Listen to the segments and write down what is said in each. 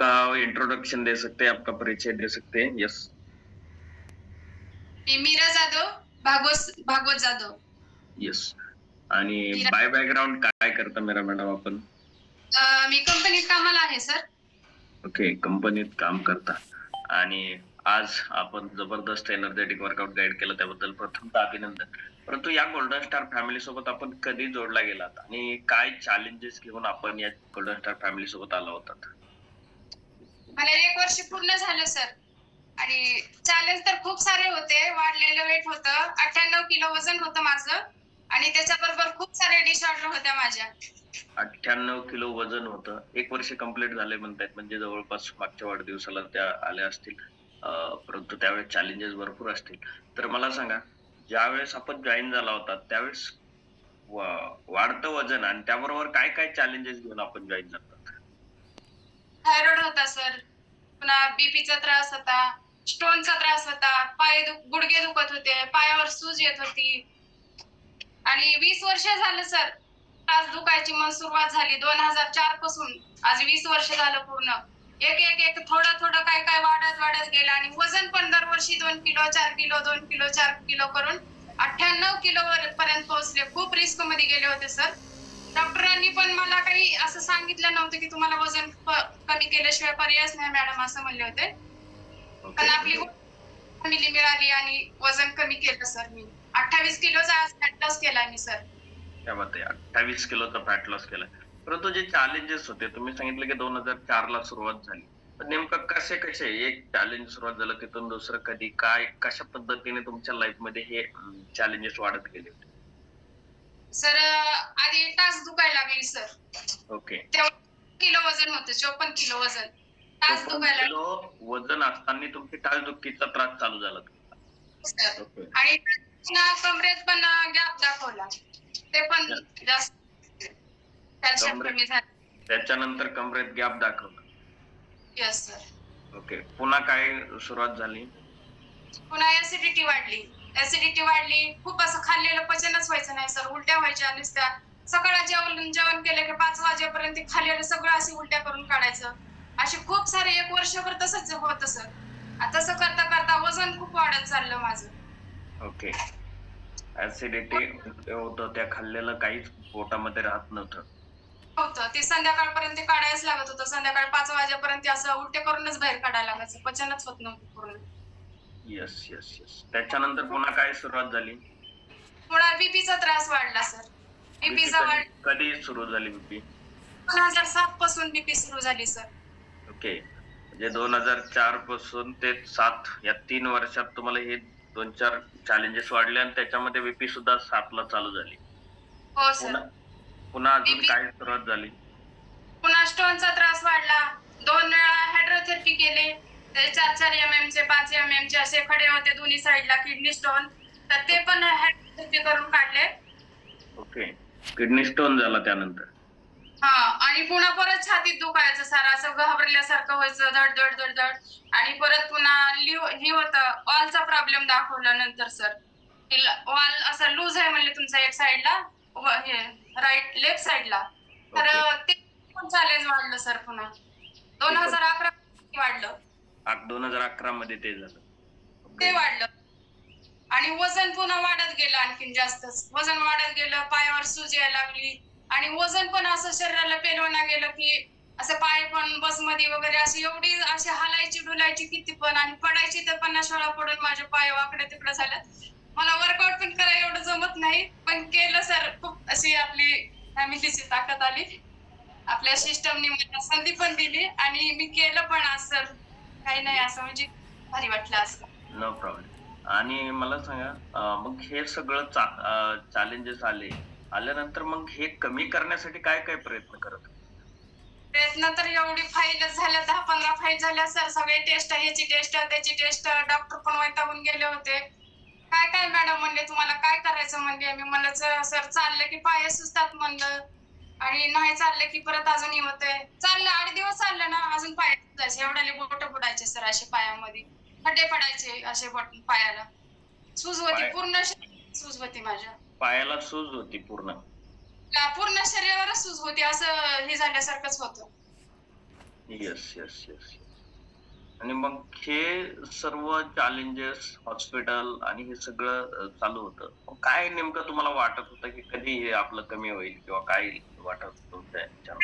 आपका इंट्रोडक्शन दे सकते हैं आपका परिचय दे सकते हैं? यस मीरा जाधव भागवत भागवत जाधव. यस आणि बाय बॅकग्राऊंड काय करता मेरा मॅडम आपण? मी कंपनीत कामाला आहे सर ओके कंपनीत काम करता. आणि आज आपण जबरदस्त एनर्जेटिक वर्कआउट गाईड केलं त्याबद्दल प्रथम अभिनंदन. परंतु या गोल्डन स्टार फॅमिली सोबत आपण कधी जोडला गेलात आणि काय चॅलेंजेस घेऊन आपण या गोल्डन स्टार फॅमिली सोबत आला होतात? मला एक वर्ष पूर्ण झालं सर आणि चॅलेंज तर खूप सारे होते. वाढलेलं वेट होतं. अठ्ठ्याण्णव किलो वजन होतं माझं. आणि त्याच्याबरोबर खूप सारे डिसऑर्डर होत्या माझ्या. अठ्ठ्याण्णव किलो वजन होतं. एक वर्ष कंप्लीट झाले म्हणतायत. म्हणजे जवळपास मागच्या वाढदिवसाला त्या आल्या असतील. परंतु त्यावेळेस चॅलेंजेस भरपूर असतील. तर मला सांगा ज्यावेळेस आपण जॉईन झाला होता त्यावेळेस वाढतं वजन आणि त्याबरोबर काय काय चॅलेंजेस घेऊन आपण जॉईन झालो थायरॉइड होता सर पुन्हा बीपीचा त्रास होता. स्टोनचा त्रास होता. पाय गुडघे दुखत होते. पायावर सूज येत होती. आणि वीस वर्ष झालं सर त्रास दुखायची मग सुरुवात झाली. दोन हजार चारपासून. आज वीस वर्ष झालं पूर्ण. एक एक एक थोडं थोडं काय काय वाढत वाढत गेलं. आणि वजन पण दरवर्षी दोन किलो चार किलो दोन किलो चार किलो करून अठ्ठ्याण्णव किलो पर्यंत पोहोचले. खूप रिस्कमध्ये गेले होते सर डॉक्टरांनी पण मला काही असं सांगितलं नव्हतं की तुम्हाला वजन कमी केल्याशिवाय पर्यायच नाही मॅडम असं म्हणले होते. पण आपली ओके फॅमिली मिळाली आणि वजन कमी केलं सर मी. अठ्ठावीस किलोचा आज फॅट लॉस केला मी सर. त्या बात आहे अठ्ठावीस किलोचा फॅट लॉस केला. परंतु जे चॅलेंजेस होते तुम्ही सांगितलं की दोन हजार चार ला सुरुवात झाली. नेमकं कसे कसे एक चॅलेंज सुरुवात झालं तिथून दुसरं कधी काय कशा पद्धतीने तुमच्या लाईफमध्ये हे चॅलेंजेस वाढत गेले होते? सर आधी टाच दुखायला लागली सर. ओके. तेव्हा किलो वजन होतं चोपन्न किलो वजन. चोपन्न दुखायला किलो वजन असताना तुमची टाळदुखीचा त्रास चालू झाला. लागली, सर ओके. आणि कमरेत पण गॅप दाखवला. ते पण जास्त. कॅल्शियम कमरेत? कमी झालं. त्याच्यानंतर कमरेत गॅप दाखवला. Yes sir okay. पुन्हा काय सुरुवात झाली? पुन्हा ऍसिडिटी वाढली. ऍसिडिटी वाढली खूप असं खाल्लेलं पचनच व्हायचं नाही सर उलट्या व्हायच्या नुसत्या. सकाळी जेवण जेवण केलं की पाच वाजेपर्यंत खाल्लेलं सगळं असे उलट्या करून काढायचं. असे खूप सारे एक वर्षभर तसंच होतं सर. तसं करता करता वजन खूप वाढत चाललं माझं. ओके. ऍसिडिटी होतं त्या खाल्लेलं काहीच पोटामध्ये राहत नव्हतं. होतं. ते संध्याकाळपर्यंत काढायच लागत होतं. संध्याकाळी पाच वाजेपर्यंत असं उलटे करूनच बाहेर काढायला लागायचं. पचनच होत नव्हतं पूर्ण. येस येस येस त्याच्यानंतर पुन्हा काय सुरुवात झाली? पुन्हा बीपीचा त्रास वाढला सर. बीपीचा वाढ कधी सुरू झाली बीपी? दोन हजार सात पासून बीपी सुरू झाली सर. ओके म्हणजे दोन हजार चारपासून ते सात या तीन वर्षात तुम्हाला हे दोन चार चॅलेंजेस वाढले आणि त्याच्यामध्ये बीपी सुद्धा सातला चालू झाली. हो सर. पुन्हा पुन्हा अजून BP काय सुरुवात झाली? पुन्हा स्टोनचा त्रास वाढला. दोन वेळा हायड्रोथेरपी केले. ते चार चार एम एम चे पाच एम एम चे असे खडे होते दोन्ही साईडला किडनी स्टोन तर ते पण हायड्रोथेरपी करून काढले. ओके किडनी स्टोन झाला त्यानंतर. हा आणि पुन्हा परत छातीत दुखायचं सारं असं घाबरल्यासारखं व्हायचं धड धड धड धड. आणि परत पुन्हा लिव हे होतं ऑलचा प्रॉब्लेम दाखवला नंतर सर ऑल असं लूज आहे म्हणले तुमचा एक साईडला हे राईट लेफ्ट साईडला तर. ते पण चॅलेंज वाढलं सर पुन्हा. दोन हजार अकरा वाढलं. दोन हजार अकरा मध्ये ते झालं. ते वाढलं. आणि वजन पुन्हा वाढत गेलं आणखीन जास्तच. वजन वाढत गेलं पायावर सूज यायला लागली. आणि वजन पण असं शरीराला पेलवणं गेलं की असं पाय पण बसमध्ये वगैरे अशी एवढी अशी हालायची डुलायची किती पण आणि पडायची तर पन्नास वेळा पडून माझे पाय वाकडे तिकडे झालं मला वर्कआउट पण करायला एवढं जमत नाही पण केलं सर खूप अशी आपली फॅमिलीची ताकद आली. आपल्या सिस्टमने मला संधी पण दिली आणि मी केलं पण सर काही नाही असं म्हणजे भारी वाटलं असं. नो प्रॉब्लेम आणि मला सांगा मग हे सगळं चॅलेंजेस आले आल्यानंतर मग हे कमी करण्यासाठी काय काय प्रयत्न करत? प्रयत्न तर एवढी फाईल झाल्या दहा पंधरा फाईल झाल्या सर सगळे टेस्ट ह्याची टेस्ट त्याची टेस्ट डॉक्टर पण वैतागून गेले होते. काय काय मॅडम म्हणले तुम्हाला काय करायचं म्हणले? मी म्हणलं सर चाललं की पाय सुचतात म्हणलं. आणि नाही चाललं की परत अजून होतंय. चाललं आठ दिवस चाललं ना अजून पाय सुजायचे एवढ्याले बोट बुडायचे सर असे पायामध्ये. खड्डे पडायचे असे बोट पायाला. सूज होती पाय- पूर्ण सूज होती माझ्या. पायाला सूज होती पूर्ण. पूर्ण शरीरावरच सूज होती असं हे झाल्यासारखंच होतं. येस येस येस आणि मग हे सर्व चॅलेंजेस हॉस्पिटल आणि हे सगळं चालू होतं. काय नेमकं तुम्हाला वाटत होतं की कधी हे आपलं कमी होईल किंवा काय वाटत तुमच्या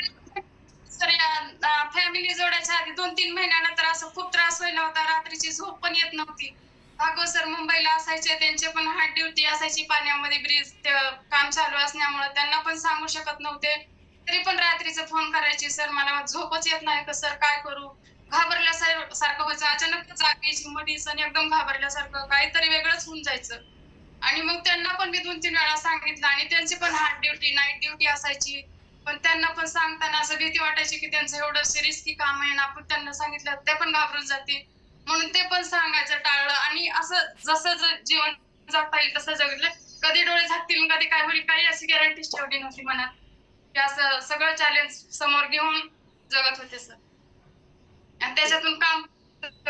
फॅमिली जोडायच्या आधी दोन तीन महिन्यानंतर असं खूप त्रास व्हायला होता. रात्रीची झोप पण येत नव्हती. अगो सर मुंबईला असायचे त्यांचे पण हार्ट ड्युटी असायची पाण्यामध्ये ब्रिज काम चालू असल्यामुळे त्यांना पण सांगू शकत नव्हते. तरी पण रात्रीचा फोन करायचे सर मला झोपच येत नाही. का सर काय करू? घाबरल्यासारखं सारखं व्हायचं. अचानक जाग यायची मधीच आणि एकदम घाबरल्यासारखं काहीतरी वेगळंच होऊन जायचं. आणि मग त्यांना पण मी दोन तीन वेळा सांगितलं आणि त्यांची पण हार्ड ड्युटी नाईट ड्युटी असायची. पण त्यांना पण सांगताना असं भीती वाटायची की त्यांचं एवढं रिस्की काम आहे ना आपण त्यांना सांगितलं ते पण घाबरून जाते म्हणून ते पण सांगायचं टाळलं. आणि असं जसं जीवन जगता येईल तसं जगलं. कधी डोळे झाकतील कधी काय होईल काही अशी गॅरंटीच ठेवली नव्हती मनात. की असं सगळं चॅलेंज समोर घेऊन जगत होते सर आणि त्याच्यातून काम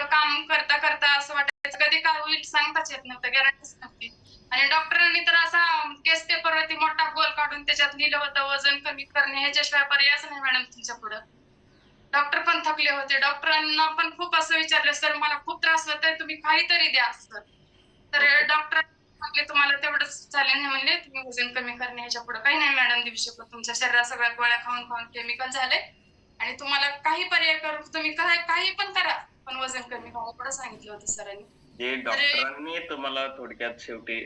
काम करता करता असं वाटायचं कधी काय होईल सांगताच येत नव्हतं गॅरंटीच नव्हती. आणि डॉक्टरांनी तर असा केस पेपरवरती मोठा गोल काढून त्याच्यात लिहिलं होतं वजन कमी करणे ह्याच्याशिवाय पर्यायच नाही मॅडम तुमच्या पुढं. डॉक्टर पण थकले होते. डॉक्टरांना पण खूप असं विचारलं सर मला खूप त्रास होतोय तुम्ही काहीतरी द्या सर तर. डॉक्टर म्हणले तुम्हाला तेवढंच चालेल नाही म्हणले तुम्ही वजन कमी करणे ह्याच्या पुढे काही नाही मॅडम देऊ शकत तुमच्या शरीरात सगळ्या गोळ्या खाऊन खाऊन केमिकल झाले. आणि तुम्हाला काही पर्याय करू तुम्ही काही पण करा. पण वजन कमी करा एवढं सांगितलं होतं सरांनी. जे डॉक्टरांनी तुम्हाला थोडक्यात शेवटी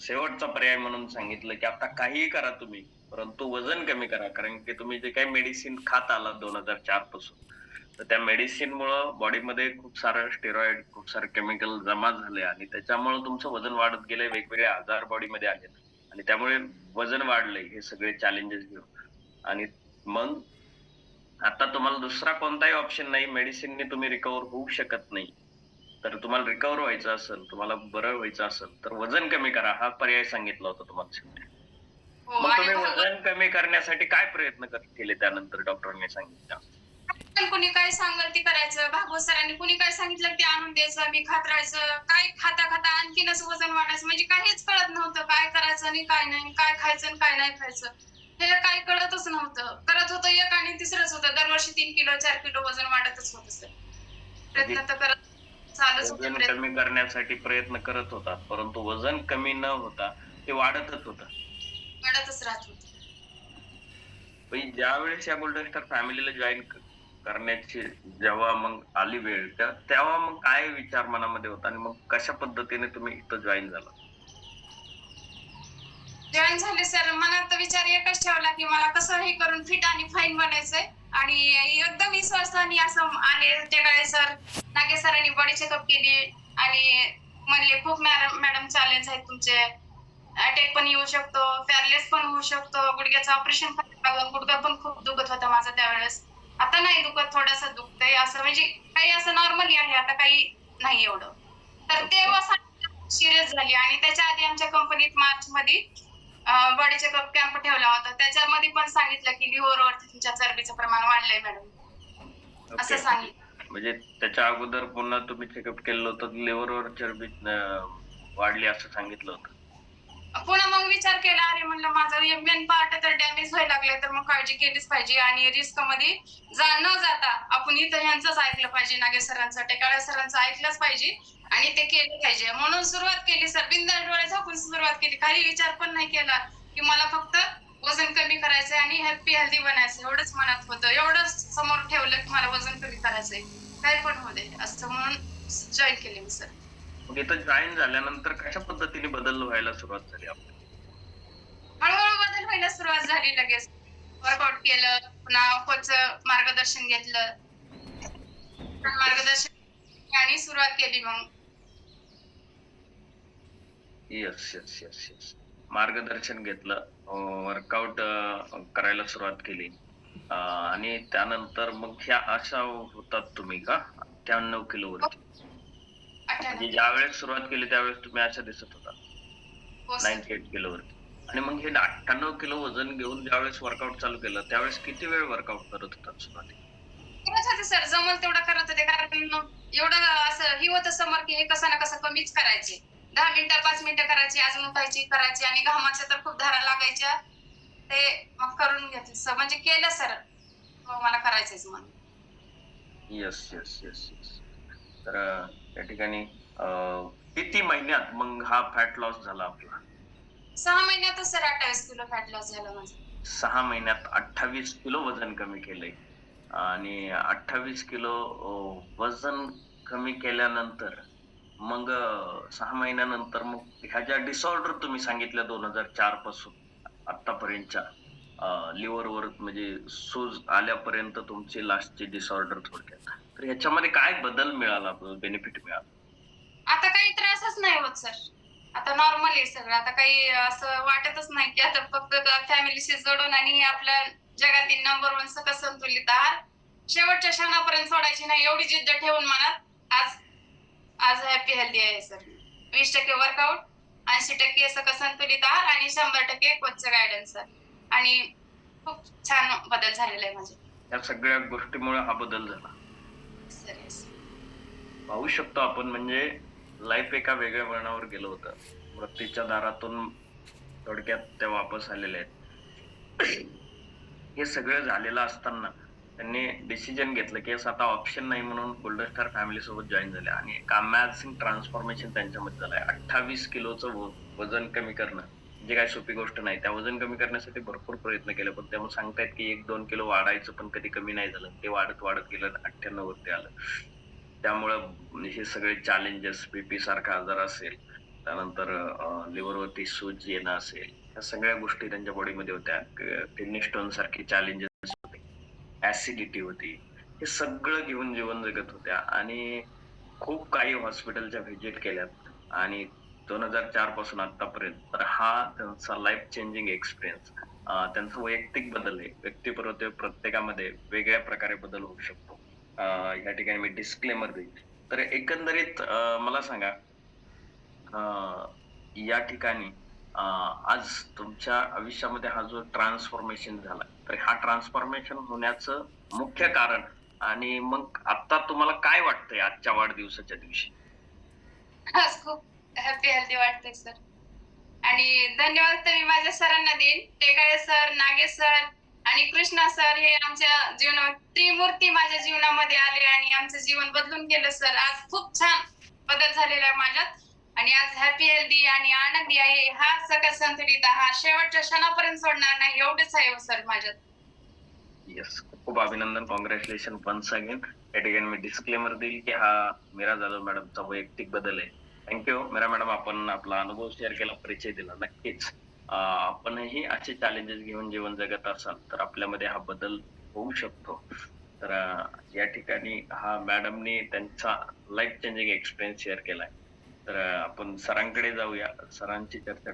शेवटचा पर्याय म्हणून सांगितलं की आता काहीही करा तुम्ही परंतु वजन कमी करा. कारण की तुम्ही जे काही मेडिसिन खात आला दोन हजार चारपासून तर त्या मेडिसिन मुळे बॉडीमध्ये खूप सारं स्टेरॉइड खूप सारे केमिकल जमा झाले आणि त्याच्यामुळे तुमचं वजन वाढत गेले वेगवेगळे आजार बॉडीमध्ये आले आणि त्यामुळे वजन वाढलंय हे सगळे चॅलेंजेस घेऊन. आणि मग आता तुम्हाला दुसरा कोणताही ऑप्शन नाही मेडिसिनने तुम्ही रिकवर होऊ शकत नाही. तर तुम्हाला रिकवर व्हायचं असेल तुम्हाला बरं व्हायचं असेल तर वजन कमी करा हा पर्याय सांगितला होता तुम्हाला शेवटी हो मग तुम्ही वजन कमी करण्यासाठी काय प्रयत्न केले त्यानंतर डॉक्टरांनी सांगितलं? पण कुणी काय सांगल ते करायचं? भागवत सरांनी कुणी काय सांगितलं ते आणून द्यायचं? मी खात राहायचं. काय खाता खाता आणखीनच वजन वाढायचं? म्हणजे काहीच कळत नव्हतं काय करायचं आणि काय नाही काय खायचं आणि काय नाही खायचं. हे काही कळतच नव्हतं. करत होतं एक आणि तिसरंच होतं. दरवर्षी तीन किलो चार किलो वजन वाढतच होतं सर प्रयत्न तर करत चालूच होते वजन प्रयत्न. कमी करण्यासाठी प्रयत्न करत होता परंतु वजन कमी न होता ते वाढतच होतं. वाढतच राहत होतं. पण ज्यावेळेस या गोल्डन स्टार फॅमिलीला जॉईन करण्याची जेव्हा मग आली वेळ त्या- तेव्हा मग काय विचार मनामध्ये होता आणि मग कशा पद्धतीने तुम्ही इथं जॉईन झाला जॉईन झाले सर मनात विचार एकच ठेवला की मला कसं हे करून फिट आणि फाईन बनायचंय. आणि एकदम विश्वासाने असं आले जगाळे सर नागे सरांनी बॉडी चेकअप केली आणि म्हणले खूप मॅडम मॅडम चॅलेंज आहेत तुमचे. अटॅक पण येऊ शकतो पॅरलेस पण होऊ शकतो. गुडघ्याचं ऑपरेशन लागलं. गुडघा पण खूप दुखत होता माझा त्यावेळेस. आता नाही दुखत थोडंसं दुखतंय असं. म्हणजे काही असं नॉर्मली आहे. आता काही नाही एवढं. तर तेव्हा सिरियस झाली. आणि त्याच्या आधी आमच्या कंपनीत मार्च मध्ये बॉडी चेकअप कॅम्प ठेवला होता. त्याच्यामध्ये पण सांगितलं की लिव्हर वरती तुमच्या चरबीचं प्रमाण वाढलंय मॅडम असं. सांगितलं. म्हणजे त्याच्या अगोदर पुन्हा तुम्ही चेकअप केलं होतं लिव्हरवर चरबी अं, वाढली असं सांगितलं होतं. पुन्हा मग विचार केला अरे म्हणलं माझं मेन पार्ट तर डॅमेज व्हायला लागलाय तर मग काळजी केलीच पाहिजे आणि रिस्कमध्ये जा न जाता आपण इथं ह्यांचंच ऐकलं पाहिजे नागे सरांचं टेकाळे सरांचं ऐकलंच पाहिजे. आणि ते केलं पाहिजे. म्हणून सुरुवात केली सर. बिंदास डोळे झाकून सुरुवात केली. काही विचार पण नाही केला की मला फक्त वजन कमी करायचंय आणि हेल्थी हेल्दी बनायचं एवढंच मनात होतं. एवढंच समोर ठेवलं की मला वजन कमी करायचंय. काही पण दे. असं म्हणून जॉईन केली मी सर मग इथं जॉईन झाल्यानंतर कशा पद्धतीने बदल व्हायला सुरुवात झाली आपली? हळूहळू बदल व्हायला सुरुवात झाली लगेच. वर्कआउट केलं पुन्हा कोच मार्गदर्शन घेतलं. मार्गदर्शन आणि सुरुवात केली मग. येस येस येस येस मार्गदर्शन घेतलं वर्कआउट करायला सुरुवात केली. आणि त्यानंतर मग ह्या अशा होतात तुम्ही का? अठ्ठ्याण्णव किलो वरती. म्हणजे अठ्ठ्याण्णव ज्यावेळेस सुरुवात केली त्यावेळेस तुम्ही अशा दिसत होता. हो. नाईन्टी एट किलो वरती. आणि मग हे अठ्ठ्याण्णव किलो वजन घेऊन ज्यावेळेस वर्कआउट चालू केलं त्यावेळेस किती वेळ वर्कआउट करत होतात सुरुवातीला? होते सर जमल तेवढं करत होते कारण एवढं असं ही होतं समोर की हे कसं ना कसं कमीच करायचे. दहा मिनिटं पाच मिनिटं करायची अजून उठायची करायची आणि घामाच्या तर खूप धारा लागायच्या. ते मग करून घेतलं सर. म्हणजे केलं सर. हो मला करायचंच म्हणून. येस येस येस येस तर अं, या ठिकाणी अं, किती महिन्यात मग हा फॅट लॉस झाला आपला? सहा महिन्यातच सर अठ्ठावीस किलो फॅट लॉस झाला माझा. सहा महिन्यात अठ्ठावीस किलो वजन कमी केलंय. आणि अठ्ठावीस किलो वजन कमी केल्यानंतर मग सहा महिन्यानंतर मग ह्या ज्या डिसऑर्डर तुम्ही सांगितल्या दोन हजार चारपासून आतापर्यंतच्या लिव्हरवर म्हणजे सूज आल्यापर्यंत तुमची लास्टची डिसऑर्डर थोडक्यात. तर ह्याच्यामध्ये काय बदल मिळाला बेनिफिट मिळाला? आता काही त्रासच नाही होत सर. आता नॉर्मल आहे सगळं. आता काही असं वाटतच नाही की आता फक्त फॅमिलीशी जोडून आणि आपल्या जगातील नंबर वन सकस संतुलित आहार शेवटच्या क्षणापर्यंत सोडायची नाही एवढी जिद्द ठेवून मनात आज आज हॅपी हेल्दी आहे सर वीस टक्के वर्कआउट ऐंशी टक्के संतुलित आहार आणि शंभर टक्के कोचचं गायडन्स सर आणि खूप छान बदल झालेला आहे माझे या सगळ्या गोष्टीमुळे हा बदल झाला. पाहू शकतो आपण म्हणजे लाईफ एका वेगळ्या वळणावर गेलं होतं. मृत्यूच्या दारातून थोडक्यात त्या वापस आलेल्या आहेत. हे सगळं झालेलं असताना त्यांनी डिसिजन घेतलं की असं आता ऑप्शन नाही म्हणून गोल्डन स्टार फॅमिली सोबत जॉईन झाले. आणि कामॅसिंग ट्रान्सफॉर्मेशन त्यांच्यामध्ये झालंय. अठ्ठावीस किलोचं व- वजन कमी करणं जे काय सोपी गोष्ट नाही. त्या वजन कमी करण्यासाठी भरपूर प्रयत्न केले पण त्यामुळे सांगतायत की एक दोन किलो वाढायचं पण कधी कमी नाही झालं. ते वाढत वाढत गेलं अठ्ठ्याण्णव वरती आलं. त्यामुळं हे सगळे चॅलेंजेस बीपी सारखा आजार असेल त्यानंतर लिव्हरवरती सूज येणं असेल ह्या सगळ्या गोष्टी त्यांच्या बॉडीमध्ये होत्या. किडनी स्टोन सारखे चॅलेंजेस होते ऍसिडिटी होती. हे सगळं घेऊन जीवन जगत होत्या. आणि खूप काही हॉस्पिटलच्या व्हिजिट केल्यात. आणि दोन हजार चारपासून आतापर्यंत. तर हा त्यांचा लाईफ चेंजिंग एक्सपिरियन्स त्यांचा वैयक्तिक बदल आहे व्यक्तिपरत्वे प्रत्येकामध्ये वेगळ्या प्रकारे बदल होऊ शकतो. या ठिकाणी मी डिस्क्लेमर देईन. तर एकंदरीत मला सांगा. या ठिकाणी आज तुमच्या आयुष्यामध्ये हा जो ट्रान्सफॉर्मेशन झाला तर हा ट्रान्सफॉर्मेशन होण्याचं मुख्य कारण. आणि मग आता तुम्हाला काय वाटतंय आजच्या वाढदिवसाच्या दिवशी? आज खूप हॅपी हेल्दी वाटते सर आणि धन्यवाद तर मी माझ्या सरांना देईन टेकाळे सर नागेश सर आणि कृष्णा सर हे आमच्या जीवनात त्रिमूर्ती माझ्या जीवनामध्ये आले आणि आमचं जीवन बदलून गेलं सर आज खूप छान बदल झालेला आहे माझ्यात. आणि आज हॅपी हेल्दी आणि आनंदी आहे. हा सकस संतुलित हा शेवटच्या क्षणापर्यंत सोडणार नाही. एवढंच आहे हो सर माझ्यात. येस खूप अभिनंदन. कॉंग्रॅच्युलेशन वन्स अगेन या ठिकाणी मी डिस्क्लेमर देईल की हा मीरा जाधव मॅडमचा वैयक्तिक बदल आहे. थँक्यू मीरा मॅडम आपण आपला अनुभव शेअर केला परिचय दिला. नक्कीच. आपणही असे चॅलेंजेस घेऊन जीवन जगत असाल तर आपल्यामध्ये हा बदल होऊ शकतो. तर या ठिकाणी हा मॅडमनी त्यांचा लाईफ चेंजिंग एक्सपिरियन्स शेअर केलाय. तर आपण सरांकडे जाऊया. सरांची चर्चा